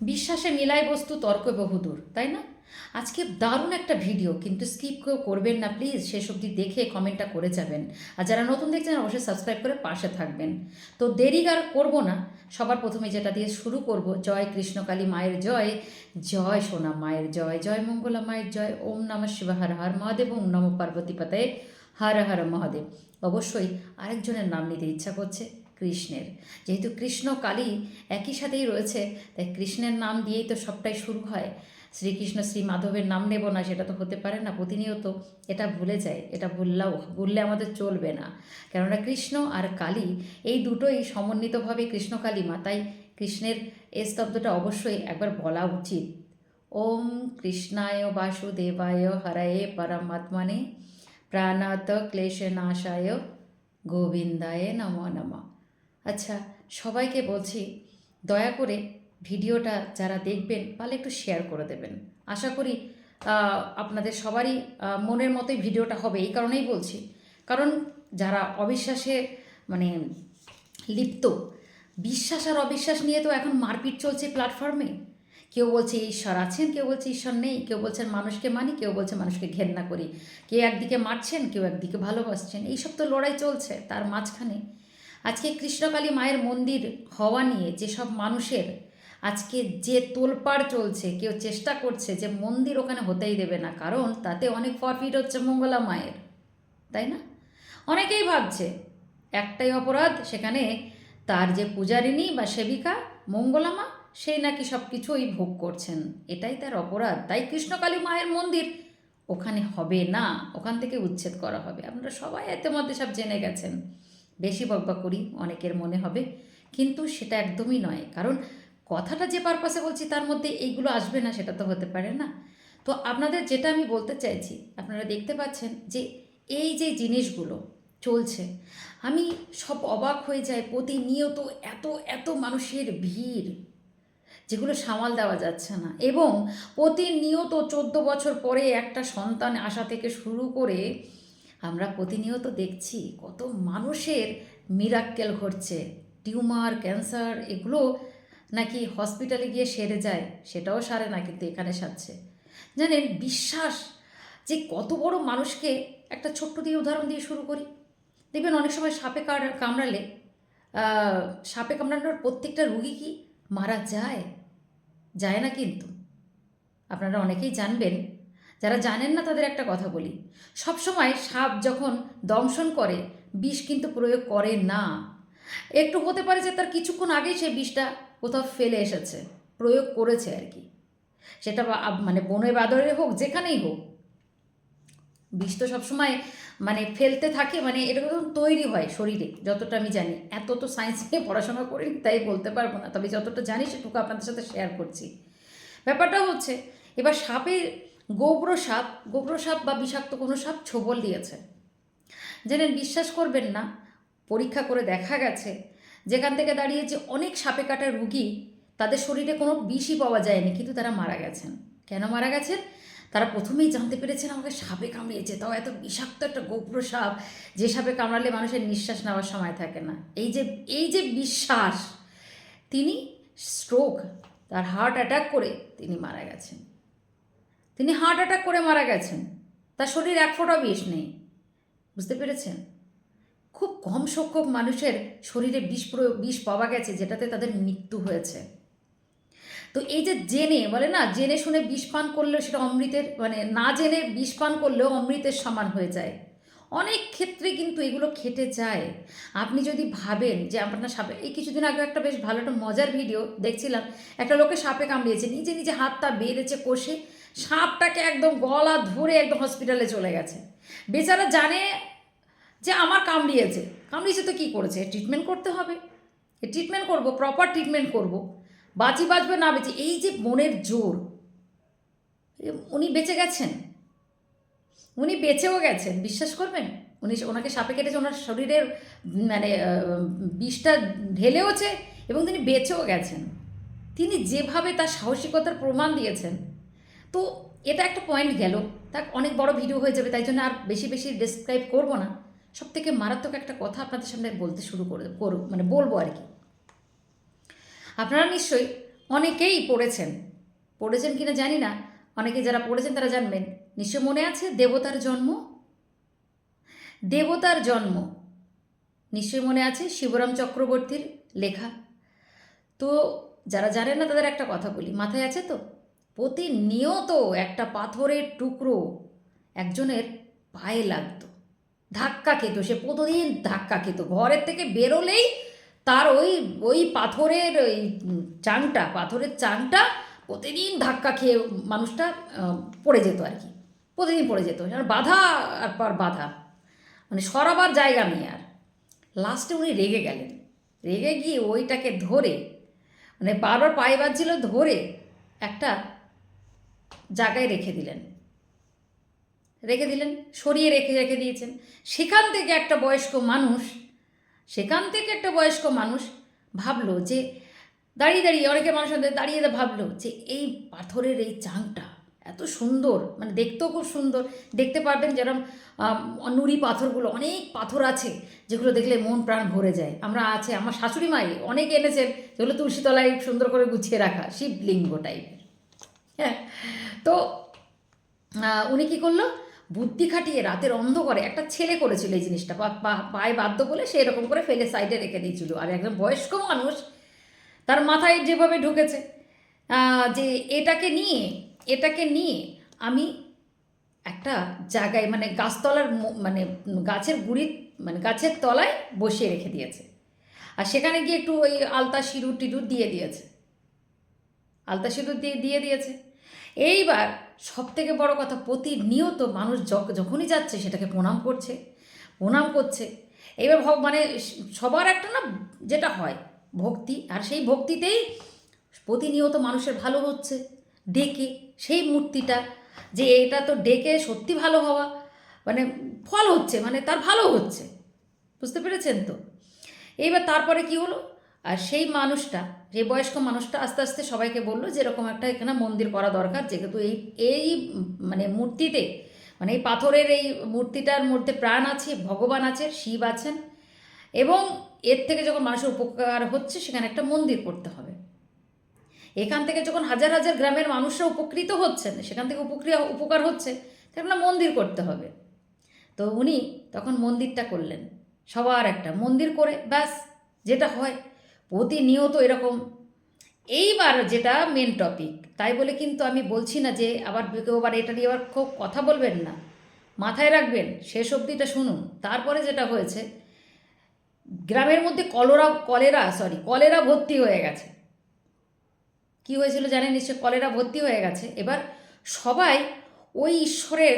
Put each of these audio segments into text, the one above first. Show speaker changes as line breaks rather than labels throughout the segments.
বিশ্বাসে মিলাই বস্তু তর্ক বহুদূর, তাই না? আজকে দারুণ একটা ভিডিও, কিন্তু স্কিপ করবেন না, প্লিজ শেষ অবধি দেখে কমেন্টটা করে যাবেন। আর যারা নতুন দেখছেন, অবশ্যই সাবস্ক্রাইব করে পাশে থাকবেন। তো দেরি আর করব না, সবার প্রথমে যেটা দিয়ে শুরু করব, জয় কৃষ্ণকালী মায়ের জয় জয় সোনা মায়ের জয় জয় মঙ্গলা মায়ের জয়, ওম নমঃ শিব হর হর মহাদেব, ওম নম পার্বতী পাতায়, হর হর মহাদেব। অবশ্যই আরেকজনের নাম নিতে ইচ্ছা করছে। কৃষ্ণের। যেহেতু কৃষ্ণ কালী একই সাথেই রয়েছে, তাই কৃষ্ণের নাম দিয়েই তো সবটাই শুরু হয়। শ্রীকৃষ্ণ শ্রী মাধবের নাম নেব না, সেটা তো হতে পারে না, প্রতিনিয়ত এটা ভুলে যায়, এটা ভুললেও, ভুললে আমাদের চলবে না। কেননা কৃষ্ণ আর কালী, এই দুটোই সমন্বিতভাবে কৃষ্ণ কালী মা, তাই কৃষ্ণের এই স্তব্ধটা অবশ্যই একবার বলা উচিত। ওম কৃষ্ণায় বাসুদেবায় হরায়ে পরমাত্মনে, প্রাণাত ক্লেশনাশায় গোবিন্দায় নম নম। আচ্ছা সবাইকে বলছি, দয়া করে ভিডিওটা যারা দেখবেন তাহলে একটু শেয়ার করে দেবেন। আশা করি আপনাদের সবারই মনের মতোই ভিডিওটা হবে, এই কারণেই বলছি। কারণ যারা অবিশ্বাসে মানে লিপ্ত, বিশ্বাস আর অবিশ্বাস নিয়ে তো এখন মারপিট চলছে প্ল্যাটফর্মে কেউ বলছে, ঈশ্বর আছেন কেউ বলছে, ঈশ্বর নেই কেউ বলছেন, মানুষকে মানি কেউ বলছে, মানুষকে ঘেন্না করি কেউ একদিকে মারছেন, কেউ একদিকে ভালোবাসছেন, এইসব তো লড়াই চলছে, তার মাঝখানে। আজকে কৃষ্ণকালী মায়ের মন্দির হওয়া নিয়ে যেসব মানুষের আজকে যে তোলপাড় চলছে, কেউ চেষ্টা করছে যে মন্দির ওখানে হতেই দেবে না, কারণ তাতে অনেক প্রফিট হচ্ছে মঙ্গলা মায়ের, তাই না? অনেকেই ভাবছে একটাই অপরাধ, সেখানে তার যে পূজারিনী বা সেবিকা মঙ্গলামা সেই নাকি সব কিছুই ভোগ করছেন, এটাই তার অপরাধ। তাই কৃষ্ণকালী মায়ের মন্দির ওখানে হবে না, ওখান থেকে উচ্ছেদ করা হবে। আপনারা সবাই এতে মধ্যে সব জেনে গেছেন। বেশি বকবা করি, অনেকের মনে হবে। কিন্তু সেটা একদমই নয়। কারণ কথাটা যে পারপাসে বলছি, তার মধ্যে এইগুলো আসবে না, সেটা তো হতে পারে না। তো আপনাদের যেটা আমি বলতে চাইছি, আপনারা দেখতে পাচ্ছেন যে এই যে জিনিসগুলো চলছে, আমি সব অবাক হয়ে যাই। প্রতিনিয়ত এত এত মানুষের ভিড়, যেগুলো সামাল দেওয়া যাচ্ছে না। এবং প্রতিনিয়ত চোদ্দ বছর পরে একটা সন্তান আসা থেকে শুরু করে আমরা প্রতিনিয়ত দেখছি কত মানুষের মিরাক্কেল ঘটছে। টিউমার, ক্যান্সার, এগুলো নাকি হসপিটালে গিয়ে সেরে যায়, সেটাও সারে না, কিন্তু এখানে সারছে। জানেন, বিশ্বাস যে কত বড় মানুষকে একটা ছোট্ট দিয়ে উদাহরণ দিয়ে শুরু করি। দেখবেন অনেক সময় সাপে কামড়ালে সাপে কামড়ানোর প্রত্যেকটা রুগী কি মারা যায়? যায় না কিন্তু। আপনারা অনেকেই জানবেন যারা জানেন না তাদের একটা কথা বলি। সবসময় সাপ যখন দংশন করে, বিষ কিন্তু প্রয়োগ করে না। একটু হতে পারে যে তার কিছুক্ষণ আগেই সেই বিষটা কোথাও ফেলে এসেছে, প্রয়োগ করেছে আর কি। সেটা মানে বনে বাদরে হোক, যেখানেই হোক। বিষ তো সবসময় মানে ফেলতে থাকে মানে এরকম তৈরি হয় শরীরে, যতটা আমি জানি। এত তো সায়েন্স নিয়ে পড়াশোনা করি তাই বলতে পারব না। তবে যতটা জানি সেটুকু আপনাদের সাথে শেয়ার করছি। ব্যাপারটা হচ্ছে, এবার সাপের গোবর সাপ গোবর সাপ বা বিষাক্ত কোনো সাপ ছোবল দিয়েছে। জানেন, বিশ্বাস করবেন না, পরীক্ষা করে দেখা গেছে, যেখান থেকে দাঁড়িয়ে যে অনেক সাপে কাটা রুগী, তাদের শরীরে কোনো বিষই পাওয়া যায়নি, কিন্তু তারা মারা গেছেন। কেন মারা গেছেন? তারা প্রথমেই জানতে পেরেছেন, আমাকে সাপে কামড়িয়েছে তাও এত বিষাক্ত একটা গোপ্র সাপ যে সাপে কামড়ালে মানুষের নিঃশ্বাস নেওয়ার সময় থাকে না। এই যে এই যে বিশ্বাস, তিনি স্ট্রোক তার হার্ট অ্যাটাক করে তিনি মারা গেছেন। তিনি হার্ট অ্যাটাক করে মারা গেছেন। তার শরীর এক ফোঁটা বিষ নেই। বুঝতে পেরেছেন? খুব কম সংখ্যক মানুষের শরীরে বিষ প্রয়োগ বিষ পাওয়া গেছে, যেটাতে তাদের মৃত্যু হয়েছে। তো এই যে জেনে, বলে না, জেনে শুনে বিষ পান করলেও সেটা অমৃতের মানে না জেনে বিষ পান করলেও অমৃতের সমান হয়ে যায়। অনেক ক্ষেত্রে কিন্তু এগুলো খেটে যায়। আপনি যদি ভাবেন যে আপনার সাপে, এই কিছুদিন আগে একটা বেশ ভালো একটা মজার ভিডিও দেখছিলাম। একটা লোকে সাপে কামড়িয়েছে, নিজে নিজে হাতটা বেঁধেছে, কষে সাপটাকে একদম গলা ধরে একদম হসপিটালে চলে গেছে। বেচারা জানে যে আমার কামড়িয়েছে। কামড়িয়েছে তো কী করেছে? ট্রিটমেন্ট করতে হবে। ট্রিটমেন্ট করব প্রপার ট্রিটমেন্ট করব। বাঁচি বাঁচবে না বেঁচে, এই যে মনের জোর উনি বেঁচে গেছেন। উনি বেঁচেও গেছেন, বিশ্বাস করবেন? উনি ওনাকে সাপে কেটেছে, ওনার শরীরের মানে বিষটা ঢেলেওছে এবং তিনি বেঁচেও গেছেন। তিনি যেভাবে তার সাহসিকতার প্রমাণ দিয়েছেন তো এটা একটা পয়েন্ট গেল। তা অনেক বড় ভিডিও হয়ে যাবে, তাই জন্য আর বেশি বেশি ডিসক্রাইব করব না। সব থেকে মারাত্মক একটা কথা আপনাদের সামনে বলতে শুরু করে করব মানে বলব আর কি। আপনারা নিশ্চয়ই অনেকেই পড়েছেন। পড়েছেন কিনা জানি না। অনেকে যারা পড়েছেন তারা জানবেন। নিশ্চয় মনে আছে? দেবতার জন্ম? দেবতার জন্ম। নিশ্চয়ই মনে আছে? শিবরাম চক্রবর্তীর লেখা। তো যারা জানেন না তাদের একটা কথা বলি। মাথায় আছে তো? প্রতিনিয়ত একটা পাথরের টুকরো একজনের পায়ে লাগতো। ধাক্কা খেত, সে প্রতিদিন ধাক্কা খেত। ঘরের থেকে বেরোলেই তার ওই ওই পাথরের ওই চাংটা, পাথরের চাংটা প্রতিদিন ধাক্কা খেয়ে মানুষটা পড়ে যেত আর কি। প্রতিদিন পড়ে যেত। বাধা আর পর বাধা। মানে সরাবার জায়গা নেই আর। লাস্টে উনি রেগে গেলেন। রেগে গিয়ে ওইটাকে ধরে মানে বারবার পায়ে বাজছিল ধরে একটা জায়গায় রেখে দিলেন। রেখে দিলেন, সরিয়ে রেখে রেখে দিয়েছেন। সেখান থেকে একটা বয়স্ক মানুষ, সেখান থেকে একটা বয়স্ক মানুষ ভাবলো যে, দাঁড়িয়ে দাঁড়িয়ে, অনেকে মানুষ দাঁড়িয়ে ভাবলো যে, এই পাথরের এই চাংটা এত সুন্দর মানে দেখতেও খুব সুন্দর। দেখতে পারবেন যেরকম নুড়ি পাথরগুলো, অনেক পাথর আছে, যেগুলো দেখলে মন প্রাণ ভরে যায়। আমরা আছে, আমার শাশুড়ি মাই অনেক এনেছেন, যেগুলো তুলসীতলায় সুন্দর করে গুছিয়ে রাখা, শিবলিঙ্গ টাইপের হ্যাঁ তো উনি কী করল? বুদ্ধি খাটিয়ে রাতের অন্ধকারে একটা ছেলে করেছিল এই জিনিসটা। পায়ে বাধ্য বলে সেই রকম করে ফেলে সাইডে রেখে দিয়েছিল। আর একজন বয়স্ক মানুষ তার মাথায় যেভাবে ঢুকেছে যে এটাকে নিয়ে এটাকে নিয়ে আমি একটা জায়গায় মানে গাছতলার মানে গাছের গুড়ি মানে গাছের তলায় বসিয়ে রেখে দিয়েছে। আর সেখানে গিয়ে একটু ওই আলতা সিঁদুর টিঁদুর দিয়ে দিয়েছে। আলতা সিঁদুর দিয়ে দিয়ে দিয়েছে। এইবার সব থেকে বড় কথা, প্রতিনিয়ত মানুষ যখ- যখনই যাচ্ছে সেটাকে প্রণাম করছে প্রণাম করছে। এইবার ভগ মানে সবার একটা না যেটা হয়, ভক্তি। আর সেই ভক্তিতেই প্রতিনিয়ত মানুষের ভালো হচ্ছে, ডেকে সেই মূর্তিটা যে এটা তো ডেকে সত্যি ভালো হওয়া মানে ফল হচ্ছে মানে তার ভালো হচ্ছে। বুঝতে পেরেছেন তো? এইবার তারপরে কি হলো? আর সেই মানুষটা যে বয়স্ক মানুষটা আস্তে আস্তে সবাইকে বলল যে এরকম একটা এখানে মন্দির করা দরকার, যেহেতু এই এই মানে মূর্তিতে মানে এই পাথরের এই মূর্তিটার মধ্যে প্রাণ আছে, ভগবান আছে, শিব আছেন এবং এর থেকে যখন মানুষের উপকার হচ্ছে সেখানে একটা মন্দির করতে হবে। এখান থেকে যখন হাজার হাজার গ্রামের মানুষরা উপকৃত হচ্ছেন, সেখান থেকে উপক্রিয়া, উপকার হচ্ছে তখন একটা মন্দির করতে হবে। তো উনি তখন মন্দিরটা করলেন। সবার একটা মন্দির করে, ব্যাস, যেটা হয় প্রতিনিয়ত এরকম। এইবার যেটা মেন টপিক তাই বলে কিন্তু আমি বলছি না যে আবার কেউ আবার এটা নিয়ে আবার খুব কথা বলবেন না। মাথায় রাখবেন, শেষ অবধিটা শুনুন। তারপরে যেটা হয়েছে, গ্রামের মধ্যে কলেরা কলেরা সরি কলেরা ভর্তি হয়ে গেছে। কি হয়েছিল জানেন নিশ্চয় কলেরা ভর্তি হয়ে গেছে। এবার সবাই ওই ঈশ্বরের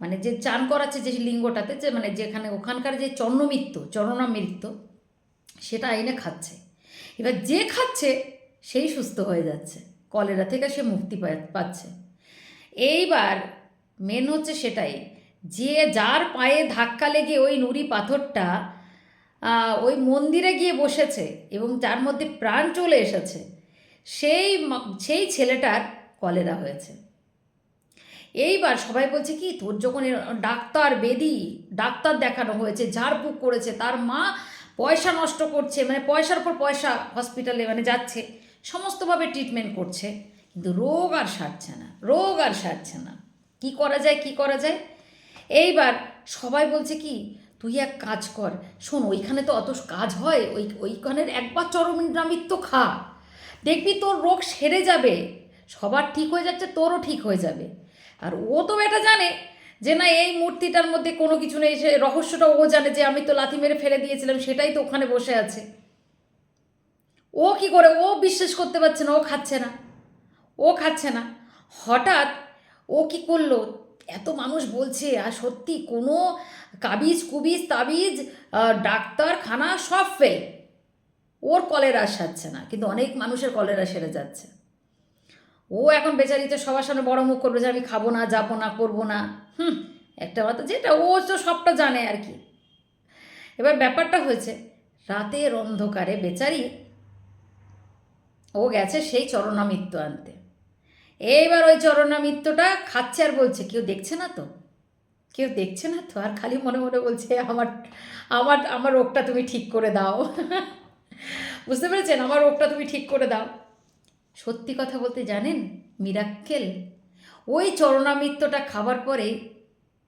মানে যে চান করাচ্ছে যে লিঙ্গটাতে, যে মানে যেখানে ওখানকার যে চন্নমিত্র চরণামৃত্য সেটা এনে খাচ্ছে। এবার যে খাচ্ছে, সেই সুস্থ হয়ে যাচ্ছে। কলেরা থেকে সে মুক্তি পাচ্ছে। এইবার মেন হচ্ছে সেটাই, যে যার পায়ে ধাক্কা লেগে ওই নুড়ি পাথরটা ওই মন্দিরে গিয়ে বসেছে এবং যার মধ্যে প্রাণ চলে এসেছে, সেই সেই ছেলেটার কলেরা হয়েছে। এইবার সবাই বলছে কি, তোর যখন ডাক্তার বেদি, ডাক্তার দেখানো হয়েছে, ঝাড়ফুঁক করেছে, তার মা পয়সা নষ্ট করছে মানে পয়সার উপর পয়সা হসপিটালে মানে যাচ্ছে, সমস্তভাবে ট্রিটমেন্ট করছে, কিন্তু রোগ আর সারছে না, রোগ আর সারছে না। কি করা যায়, কি করা যায়? এইবার সবাই বলছে কি, তুই এক কাজ কর, শোন, ওইখানে তো অত কাজ হয়, ওই, ওইখানের একবার চরমৃত্য খা। দেখবি তোর রোগ সেরে যাবে, সবার ঠিক হয়ে যাচ্ছে, তোরও ঠিক হয়ে যাবে। আর ও তো এটা জানে যে না এই মূর্তিটার মধ্যে কোনো কিছু নেই, সে রহস্যটা ও জানে যে আমি তো লাথি মেরে ফেলে দিয়েছিলাম, সেটাই তো ওখানে বসে আছে। ও কি করে? ও বিশ্বাস করতে পারছে না, ও খাচ্ছে না। ও খাচ্ছে না। হঠাৎ ও কি করল? এত মানুষ বলছে, আর সত্যি কোনো কাবিজ, কুবিজ, তাবিজ ডাক্তারখানা সব ফেল ওর কলেরা সারছে না, কিন্তু অনেক মানুষের কলেরা সেরে যাচ্ছে। ও এখন বেচারিতে সবার সামনে বড় মুখ করবে যে আমি খাব না, যাব না, করব না। হুম, একটা কথা যেটা ও তো সবটা জানে আর কি। এবার ব্যাপারটা হয়েছে, রাতের অন্ধকারে বেচারি, ও গেছে সেই চরণামিত্য আনতে। এইবার ওই চরণামিত্যটা খাচ্ছে আর বলছে, কেউ দেখছে না তো? কেউ দেখছে না তো? আর খালি মনে মনে বলছে, আমার আমার আমার রোগটা তুমি ঠিক করে দাও। বুঝতে পেরেছেন? আমার রোগটা তুমি ঠিক করে দাও। সত্যি কথা বলতে জানেন? মিরাক্কেল। ওই চরণামৃত্যটা খাবার পরে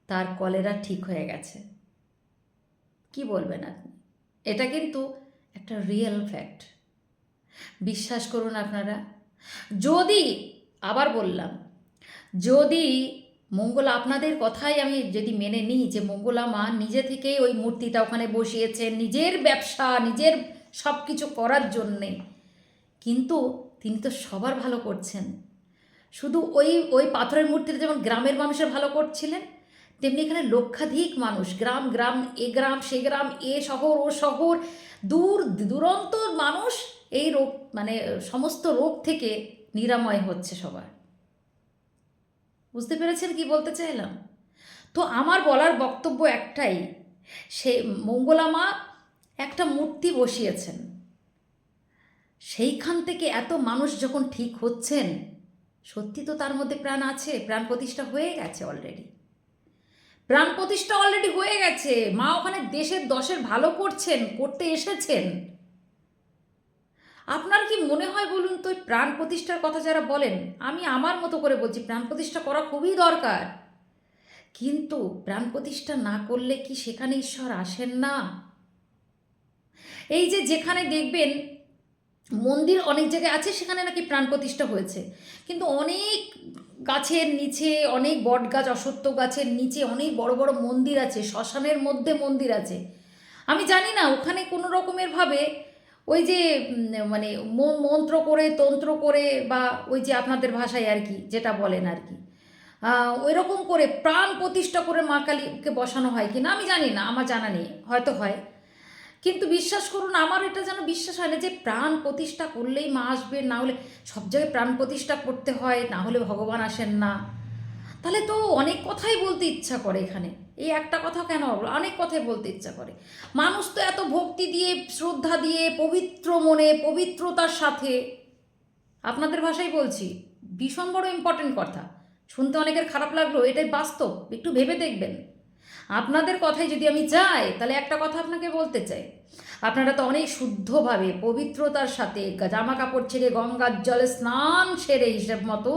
তার কলেরা ঠিক হয়ে গেছে। কি বলবেন আপনি? এটা কিন্তু একটা রিয়েল ফ্যাক্ট বিশ্বাস করুন আপনারা। যদি, আবার বললাম, যদি মঙ্গলা, আপনাদের কথাই আমি যদি মেনে নিই যে মঙ্গলা মা নিজে থেকেই ওই মূর্তিটা ওখানে বসিয়েছেন, নিজের ব্যবসা, নিজের সব কিছু করার জন্যে, কিন্তু তিনি তো সবার ভালো করছেন। শুধু ওই ওই পাথরের মূর্তিটা যেমন গ্রামের মানুষের ভালো করছিলেন, তেমনি এখানে লক্ষাধিক মানুষ, গ্রাম গ্রাম, এ গ্রাম, সে গ্রাম, এ শহর, ও শহর, দূর, দূরন্ত মানুষ এই রোগ মানে সমস্ত রোগ থেকে নিরাময় হচ্ছে সবার। বুঝতে পেরেছেন কি বলতে চাইলাম? তো আমার বলার বক্তব্য একটাই, সে মঙ্গলামা একটা মূর্তি বসিয়েছেন। সেইখান থেকে এত মানুষ যখন ঠিক হচ্ছেন, সত্যি তো তার মধ্যে প্রাণ আছে, প্রাণ প্রতিষ্ঠা হয়ে গেছে অলরেডি প্রাণ প্রতিষ্ঠা অলরেডি হয়ে গেছে। মা ওখানে দেশের দশের ভালো করছেন, করতে এসেছেন। আপনার কি মনে হয় বলুন তো প্রাণ প্রতিষ্ঠার কথা যারা বলেন, আমি আমার মতো করে বলছি, প্রাণ প্রতিষ্ঠা করা খুবই দরকার। কিন্তু প্রাণ প্রতিষ্ঠা না করলে কি সেখানে ঈশ্বর আসেন না? এই যে যেখানে দেখবেন মন্দির অনেক জায়গায় আছে, সেখানে নাকি প্রাণ প্রতিষ্ঠা হয়েছে। কিন্তু অনেক গাছের নিচে, অনেক বট গাছ, অসত্য গাছের নিচে অনেক বড় বড় মন্দির আছে, শ্মশানের মধ্যে মন্দির আছে। আমি জানি না, ওখানে কোনো রকমের ভাবে ওই যে মানে মন্ত্র করে, তন্ত্র করে বা ওই যে আপনাদের ভাষায় আর কি, যেটা বলেন আর কি। ওই রকম করে প্রাণ প্রতিষ্ঠা করে মা কালীকে বসানো হয় কি না আমি জানি না, আমার জানা নেই, হয়তো হয়। কিন্তু বিশ্বাস করুন, আমার এটা যেন বিশ্বাস হয় না যে প্রাণ প্রতিষ্ঠা করলেই মা আসবে, না হলে সব জায়গায় প্রাণ প্রতিষ্ঠা করতে হয়, না হলে ভগবান আসেন না। তাহলে তো অনেক কথাই বলতে ইচ্ছা করে এখানে। এই একটা কথা কেন? অনেক কথাই বলতে ইচ্ছা করে। মানুষ তো এত ভক্তি দিয়ে, শ্রদ্ধা দিয়ে, পবিত্র মনে, পবিত্রতার সাথে। আপনাদের ভাষায় বলছি, ভীষণ বড় ইম্পর্টেন্ট কথা। শুনতে অনেকের খারাপ লাগল, এটাই বাস্তব, একটু ভেবে দেখবেন। আপনাদের কথায় যদি আমি যাই তাহলে একটা কথা আপনাকে বলতে চাই। আপনারা তো অনেক শুদ্ধভাবে, পবিত্রতার সাথে জামা কাপড় ছেড়ে গঙ্গার জলে স্নান সেরে হিসেব মতো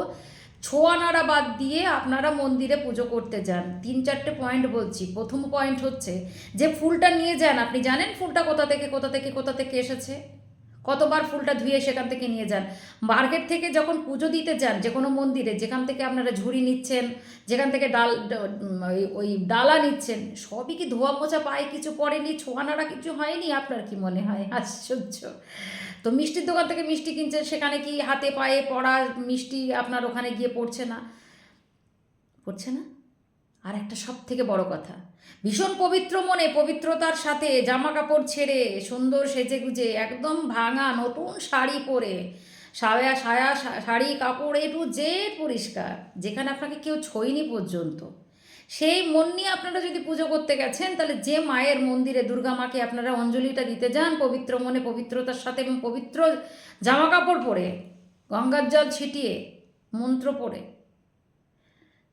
ছোঁয়া নাড়া বাদ দিয়ে আপনারা মন্দিরে পুজো করতে যান। তিন চারটে পয়েন্ট বলছি। প্রথম পয়েন্ট হচ্ছে যে ফুলটা নিয়ে যান। আপনি জানেন ফুলটা কোথা থেকে কোথা থেকে কোথা থেকে এসেছে? কতবার ফুলটা ধুয়ে সেখান থেকে নিয়ে যান। মার্কেট থেকে যখন পুজো দিতে যান যে কোনো মন্দিরে, যেখান থেকে আপনারা ঝুড়ি নিচ্ছেন, যেখান থেকে ডাল ওই- ডালা নিচ্ছেন, সবই কি ধোয়া মোছা পায়ে কিছু পড়েনি ছোঁয়ানারা কিছু হয়নি? আপনার কি মনে হয়? আশ্চর্য। তো মিষ্টির দোকান থেকে মিষ্টি কিনছেন, সেখানে কি হাতে পায়ে পড়া মিষ্টি আপনার ওখানে গিয়ে পড়ছে না? পড়ছে না? আর একটা সব থেকে বড় কথা, ভীষণ পবিত্র মনে পবিত্রতার সাথে জামা কাপড় ছেড়ে সুন্দর সেজে গুজে একদম ভাঙা নতুন শাড়ি পরে, সায়া সায়া শাড়ি, কাপড় একটু যে পরিষ্কার, যেখানে আপনাকে কেউ ছোঁয়নি পর্যন্ত। সেই মন নিয়ে আপনারা যদি পুজো করতে গেছেন, তাহলে যে মায়ের মন্দিরে দুর্গা মাকে আপনারা অঞ্জলিটা দিতে যান, পবিত্র মনে পবিত্রতার সাথে এবং পবিত্র জামা কাপড় পরে, গঙ্গার জল ছিটিয়ে, মন্ত্র পড়ে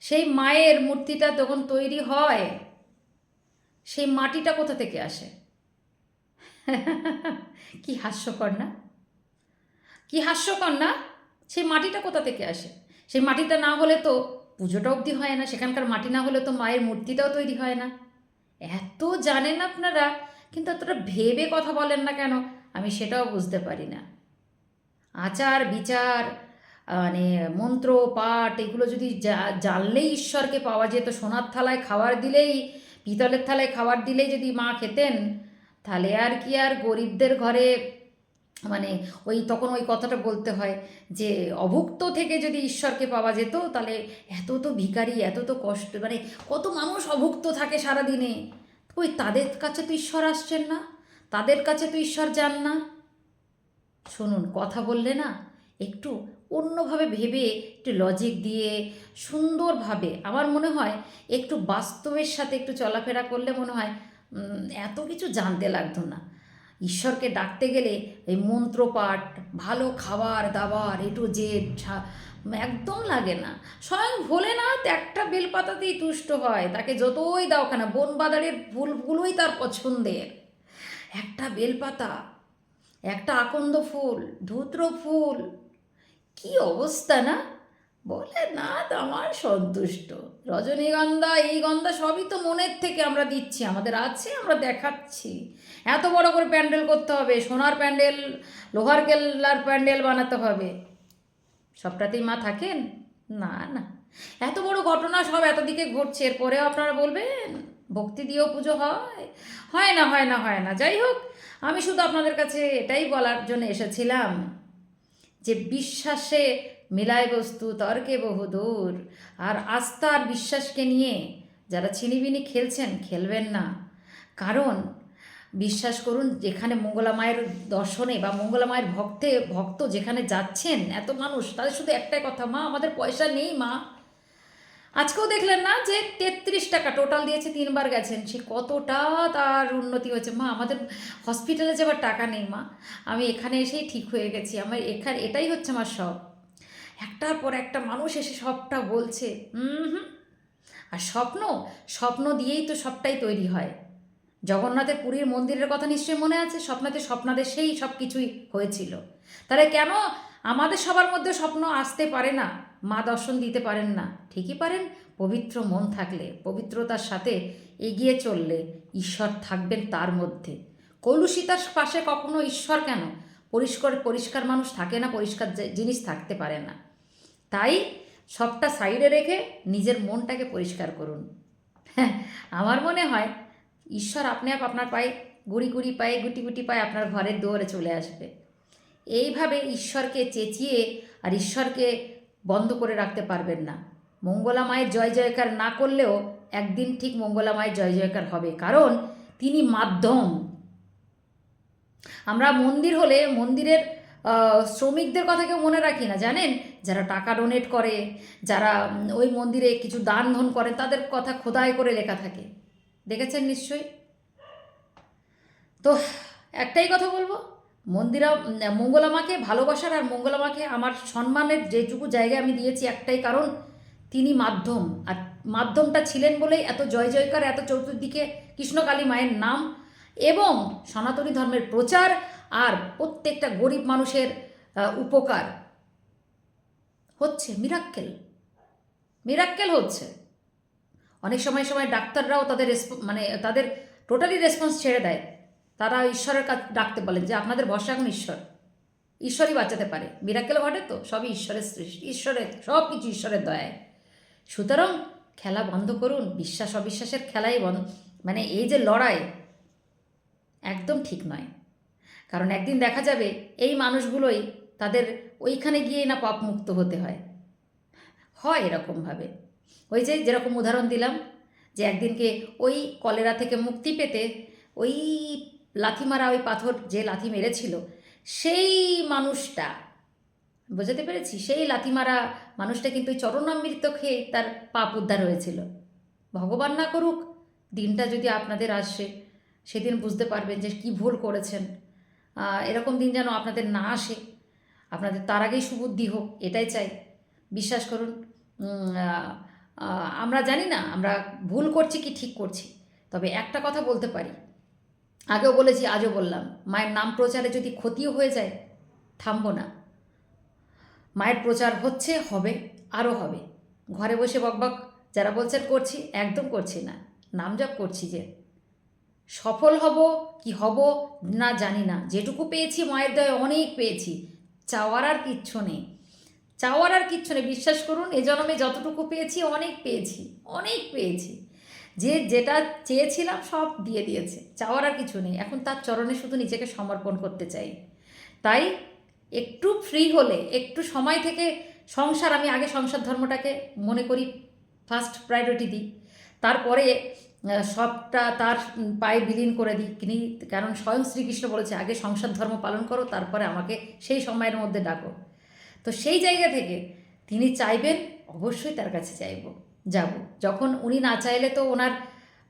সেই মায়ের মূর্তিটা যখন তৈরি হয়, সেই মাটিটা কোথা থেকে আসে? কি হাস্যকর না? কি হাস্যকর না? সেই মাটিটা কোথা থেকে আসে? সেই মাটিটা না হলে তো পুজোটা অবধি হয় না, সেখানকার মাটি না হলে তো মায়ের মূর্তিটাও তৈরি হয় না। এত জানেন আপনারা, কিন্তু এতটা ভেবে কথা বলেন না কেন? আমি সেটাও বুঝতে পারি না। আচার বিচার মানে মন্ত্র, পাঠ এগুলো যদি জানলেই ঈশ্বরকে পাওয়া যেত। সোনার থালায় খাবার দিলেই, পিতলের থালায় খাবার দিলেই যদি মা খেতেন, তাহলে আর কি আর গরিবদের ঘরে মানে ওই তখন ওই কথাটা বলতে হয় যে, অভুক্ত থেকে যদি ঈশ্বরকে পাওয়া যেত, তাহলে এত তো ভিখারি, এত তো কষ্ট মানে কত মানুষ অভুক্ত থাকে সারাদিনে। ওই তাদের কাছে তো ঈশ্বর আসছেন না, তাদের কাছে তো ঈশ্বর যান না। শুনুন, কথা বললে না একটু অন্যভাবে ভেবে একটু লজিক দিয়ে, সুন্দরভাবে, আমার মনে হয় একটু বাস্তবের সাথে একটু চলাফেরা করলে মনে হয় এত কিছু জানতে লাগতো না। ঈশ্বরকে ডাকতে গেলে এই মন্ত্রপাঠ, ভালো খাবার দাবার এটু যে একদম লাগে না। স্বয়ং ভোলেনাথ একটা বেলপাতাতেই তুষ্ট হয়, তাকে যতই দাও কেন, বনবাদারের ফুলগুলোই তার পছন্দের। একটা বেলপাতা, একটা আকন্দ ফুল, ধুত্র ফুল কি অবস্থা না? বলে, না আমার সন্তুষ্ট। রজনীগন্ধা, এই গন্ধা সবই তো মনের থেকে আমরা দিচ্ছি, আমাদের আছে, আমরা দেখাচ্ছি। এত বড় করে প্যান্ডেল করতে হবে, সোনার প্যান্ডেল, লোহার কেল্লার প্যান্ডেল বানাতে হবে। সবটাতেই মা থাকেন? না না। এত বড় ঘটনা সব এতদিকে ঘটছে, এরপরেও আপনারা বলবেন, ভক্তি দিয়েও পুজো হয়। হয় না হয় না হয় না। যাই হোক, আমি শুধু আপনাদের কাছে এটাই বলার জন্য এসেছিলাম। যে বিশ্বাসে মেলায় বস্তু, তর্কে বহুদূর আর আস্থা আর বিশ্বাসকে নিয়ে যারা ছিনিবিনি খেলছেন, খেলবেন না। কারণ, বিশ্বাস করুন, যেখানে মঙ্গলা মায়ের দর্শনে বা মঙ্গলা মায়ের ভক্তে, ভক্ত যেখানে যাচ্ছেন, এত মানুষ, তাদের শুধু একটাই কথা, মা, আমাদের পয়সা নেই, মা। আজকেও দেখলেন না যে তেত্রিশ টাকা টোটাল দিয়েছে, তিনবার গেছেন। সে কতটা তার উন্নতি হয়েছে। মা, আমাদের হসপিটালে যাবার টাকা নেই, মা, আমি এখানে এসেই ঠিক হয়ে গেছি। আমার এখানে, এটাই হচ্ছে আমার সব একটার পর একটা মানুষ এসে সবটা বলছে হুম হুম। আর স্বপ্ন স্বপ্ন দিয়েই তো সবটাই তৈরি হয়। জগন্নাথের পুরীর মন্দিরের কথা নিশ্চয়ই মনে আছে? স্বপ্নাতে স্বপ্নাদের সেই সব কিছুই হয়েছিল। তাহলে কেন আমাদের সবার মধ্যে স্বপ্ন আসতে পারে না? মা দর্শন দিতে পারেন না। ঠিকই পারেন, পবিত্র মন থাকলে, পবিত্রতার সাথে এগিয়ে চললে ঈশ্বর থাকবেন তার মধ্যে। কলুষিতার পাশে কখনো ঈশ্বর কেন? পরিষ্কার পরিষ্কার মানুষ থাকে না, পরিষ্কার জিনিস থাকতে পারে না। তাই সবটা সাইডে রেখে নিজের মনটাকে পরিষ্কার করুন। হ্যাঁ আমার মনে হয় ঈশ্বর আপনি আপ, আপনার পায়ে গুড়ি গুড়ি পায়ে গুটি গুটি পায়ে আপনার ঘরের দুয়ারে চলে আসবে। এইভাবে ঈশ্বরকে চেঁচিয়ে আর ঈশ্বরকে বন্ধ করে রাখতে পারবেন না। মঙ্গলা মায়ের জয় জয়কার না করলেও একদিন ঠিক মঙ্গলা মায়ের জয় জয়কার হবে। কারণ তিনি মাধ্যম। আমরা মন্দির হলে মন্দিরের শ্রমিকদের কথা কেউ মনে রাখি না, জানেন? যারা টাকা ডোনেট করে, যারা ওই মন্দিরে কিছু দান ধন করে, তাদের কথা খোদাই করে লেখা থাকে। দেখেছেন নিশ্চয়ই? তো, একটাই কথা বলব মন্দিরা মঙ্গলামাকে ভালোবাসার আর মঙ্গলামাকে আমার সম্মানের যেটুকু জায়গায় আমি দিয়েছি একটাই কারণ, তিনি মাধ্যম। আর মাধ্যমটা ছিলেন বলেই এত জয় জয়কার, এত চতুর্দিকে কৃষ্ণকালী মায়ের নাম এবং সনাতনী ধর্মের প্রচার আর প্রত্যেকটা গরিব মানুষের উপকার। হচ্ছে মিরাক্কেল মিরাক্কেল হচ্ছে। অনেক সময় সময় ডাক্তাররাও তাদের মানে তাদের টোটালি রেসপন্স ছেড়ে দেয়। তারা ঈশ্বরের কাছে ডাকতে বলেন যে আপনাদের ভরসা এখন ঈশ্বর। ঈশ্বরই বাঁচাতে পারে। মিরাক্কেল ঘটে তো? সবই ঈশ্বরের সৃষ্টি। ঈশ্বরের সব কিছু ঈশ্বরের দয়ায়। সুতরাং খেলা বন্ধ করুন। বিশ্বাস, অবিশ্বাসের খেলাই বন্ধ। মানে এই যে লড়াই, একদম ঠিক নয়। কারণ একদিন দেখা যাবে এই মানুষগুলোই তাদের ওইখানে গিয়েই না পাপ মুক্ত হতে হয়। হয় এরকমভাবে। ওই যে যেরকম উদাহরণ দিলাম, যে একদিনকে ওই কলেরা থেকে মুক্তি পেতে ওই লাথি মারা ওই পাথর যে লাথি মেরেছিল, সেই মানুষটা, বোঝাতে পেরেছি? সেই লাথি মারা মানুষটা কিন্তু চরণামৃত খেয়ে তার পাপ উদ্ধার হয়েছিল। ভগবান না করুক, দিনটা যদি আপনাদের আসে, সেদিন বুঝতে পারবেন যে কি ভুল করেছেন। এরকম দিন যেন আপনাদের না আসে, আপনাদের তার আগেই সুবুদ্ধি হোক, এটাই চাই। বিশ্বাস করুন আমরা জানি না, আমরা ভুল করছি কি ঠিক করছি, তবে একটা কথা বলতে পারি। আগেও বলেছি, আজও বললাম, মায়ের নাম প্রচারে যদি ক্ষতিও হয়ে যায়, থামবো না। মায়ের প্রচার হচ্ছে, হবে, আরও হবে। ঘরে বসে বকবক, যারা বলছেন করছি, একদম করছি না। নাম জপ করছি যে, সফল হব কি হব না জানি না। যেটুকু পেয়েছি মায়ের দয়ে অনেক পেয়েছি। চাওয়ার আর কিচ্ছু নেই। চাওয়ার আর কিচ্ছু নেই। বিশ্বাস করুন, এ জন্মে যতটুকু পেয়েছি, অনেক পেয়েছি অনেক পেয়েছি। যে যেটা চেয়েছিলাম সব দিয়ে দিয়েছে, চাওয়ার আর কিছু নেই। এখন তার চরণে শুধু নিজেকে সমর্পণ করতে চাই। তাই একটু ফ্রি হলে, একটু সময় থেকে সংসার, আমি আগে সংসার ধর্মটাকে মনে করি ফার্স্ট প্রায়োরিটি দিই। তারপরে সবটা তার পায়ে বিলীন করে দিই। তিনি, কারণ স্বয়ং শ্রীকৃষ্ণ বলেছে, আগে সংসার ধর্ম পালন করো, তারপরে আমাকে সেই সময়ের মধ্যে ডাকো। তো সেই জায়গা থেকে তিনি চাইবেন, অবশ্যই তার কাছে চাইব। যাব। যখন উনি না চাইলে তো ওনার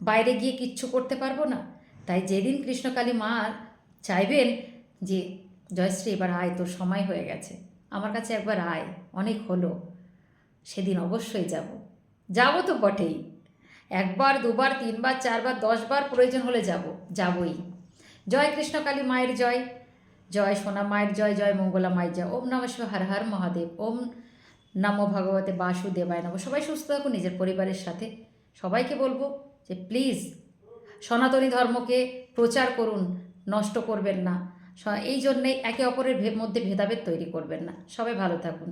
বাইরে গিয়ে কিচ্ছু করতে পারব না। তাই যেদিন কৃষ্ণকালী মা চাইবেন যে, জয়শ্রী, এবার আয়, তোর সময় হয়ে গেছে। আমার কাছে একবার আয়, অনেক হলো। সেদিন অবশ্যই যাব। যাব তো বটেই। একবার, দুবার, তিনবার, চারবার, দশবার প্রয়োজন হলে যাব, যাবই। জয় কৃষ্ণকালী মায়ের জয়। জয় সোনা মায়ের জয় জয় মঙ্গলা মায়ের জয়। ওম নমঃ শিবায়, হর হর মহাদেব। ওম নমো ভগবতে বাসুদেবায় নম। সবাই সুস্থ থাকুন, নিজের পরিবারের সাথে। সবাইকে বলব যে প্লিজ সনাতনী ধর্মকে প্রচার করুন, নষ্ট করবেন না। এই জন্যে একে অপরের মধ্যে ভেদাভেদ তৈরি করবেন না। সবাই ভালো থাকুন।